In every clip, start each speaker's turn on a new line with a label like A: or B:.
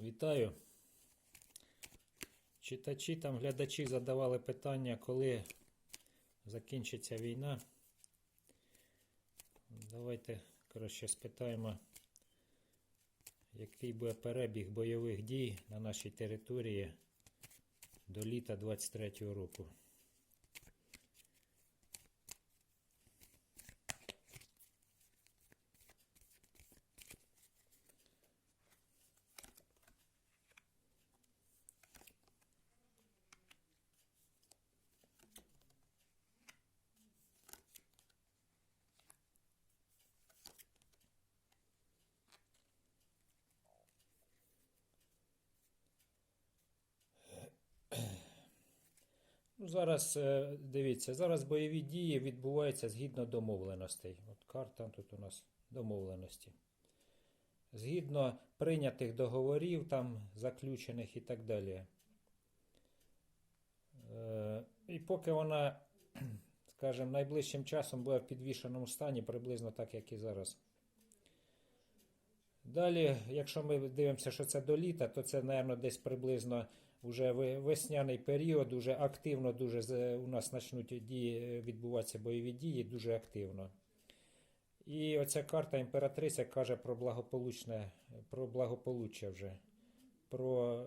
A: Вітаю. Читачі там, глядачі задавали питання, коли закінчиться війна. Давайте краще спитаємо, який буде перебіг бойових дій на нашій території до літа 23-го року. Зараз е, дивіться, зараз бойові дії відбуваються згідно домовленостей. От карта тут у нас домовленості. Згідно прийнятих договорів, там заключених і так далі. Е, І поки вона, скажімо, найближчим часом буде в підвішеному стані, приблизно так, як і зараз. Далі, якщо ми дивимося, що це до літа, то це, мабуть, десь приблизно ви- весняний період, уже активно дуже у нас почнуть дії, відбуватися бойові дії дуже активно. І оця карта імператриця каже про благополучне, про благополуччя вже, про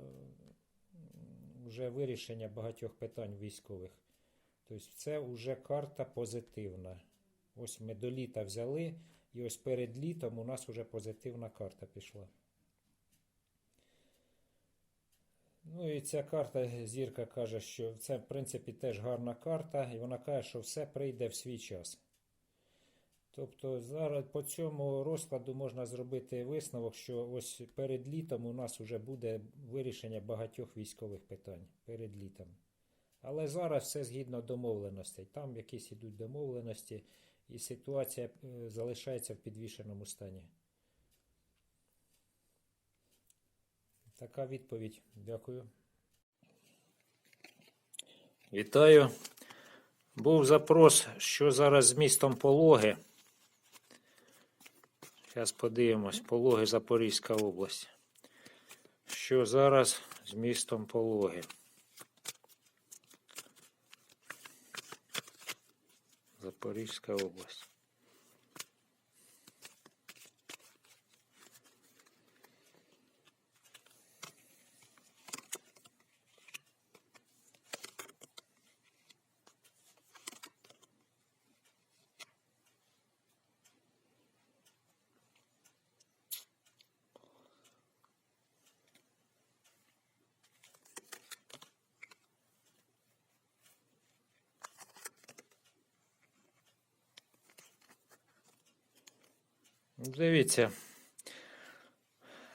A: вже вирішення багатьох питань військових. Тобто це вже карта позитивна. Ось ми до літа взяли, і ось перед літом у нас вже позитивна карта пішла. Ну і ця карта зірка каже, що це, в принципі, теж гарна карта, і вона каже, що все прийде в свій час. Тобто зараз по цьому розкладу можна зробити висновок, що ось перед літом у нас вже буде вирішення багатьох військових питань перед літом. Але зараз все згідно домовленостей. Там якісь ідуть домовленості, і ситуація е, залишається в підвішеному стані. Така відповідь. Дякую. Вітаю. Був запрос, що зараз з містом Пологи. Зараз подивимось, Пологи Запорізька область. Що зараз з містом Пологи? Запорізька область. Дивіться.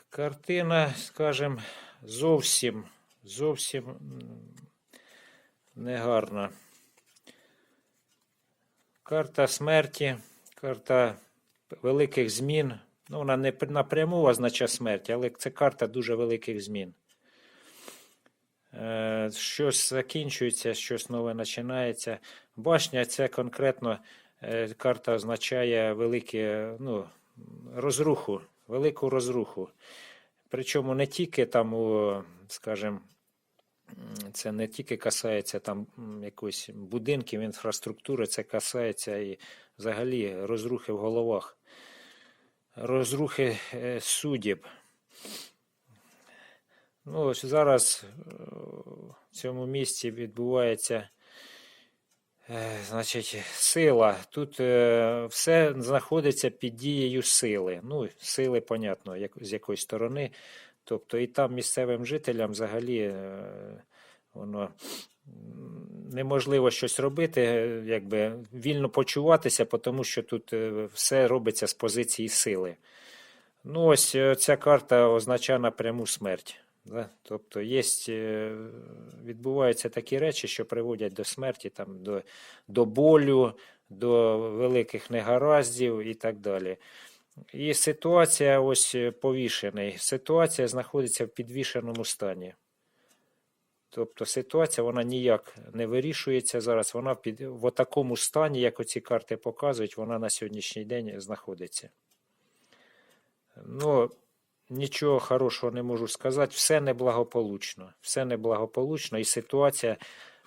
A: Картина, скажімо, зовсім, зовсім негарна. Карта смерті, карта великих змін. Ну, вона не напряму означає смерть, але це карта дуже великих змін. Е, Щось закінчується, щось нове починається. Башня це конкретно е, карта означає велике, ну, розруху, велику розруху. Причому не тільки там, скажімо, це не тільки касається там якоїсь будинків, інфраструктури, це касається і взагалі розрухи в головах, розрухи е, суддів. Ну, ось зараз е, в цьому місці відбувається Значить, сила. Тут е, все знаходиться під дією сили. Ну, сили, понятно, як, з якої сторони. Тобто, і там місцевим жителям взагалі е, воно неможливо щось робити, е, якби вільно почуватися, тому що тут е, все робиться з позиції сили. Ну, ось е, ця карта означає напряму смерть. Да? Тобто є, е, відбуваються такі речі, що приводять до смерті, там, до, до болю, до великих негараздів і так далі. І ситуація ось е, повішений. Ситуація знаходиться в підвішеному стані. Тобто ситуація вона ніяк не вирішується зараз. Вона під, в такому стані, як оці карти показують, вона на сьогоднішній день знаходиться. Ну, нічого хорошого не можу сказати. Все неблагополучно. Все неблагополучно, і ситуація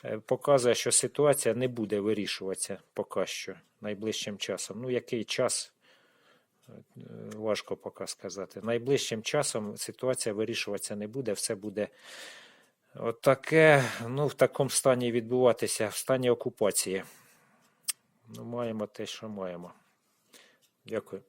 A: е, показує, що ситуація не буде вирішуватися поки що найближчим часом. Ну, який час? е, Важко поки сказати. Найближчим часом ситуація вирішуватися не буде, все буде отаке, ну, в такому стані відбуватися, в стані окупації. Ну, маємо те, що маємо. Дякую.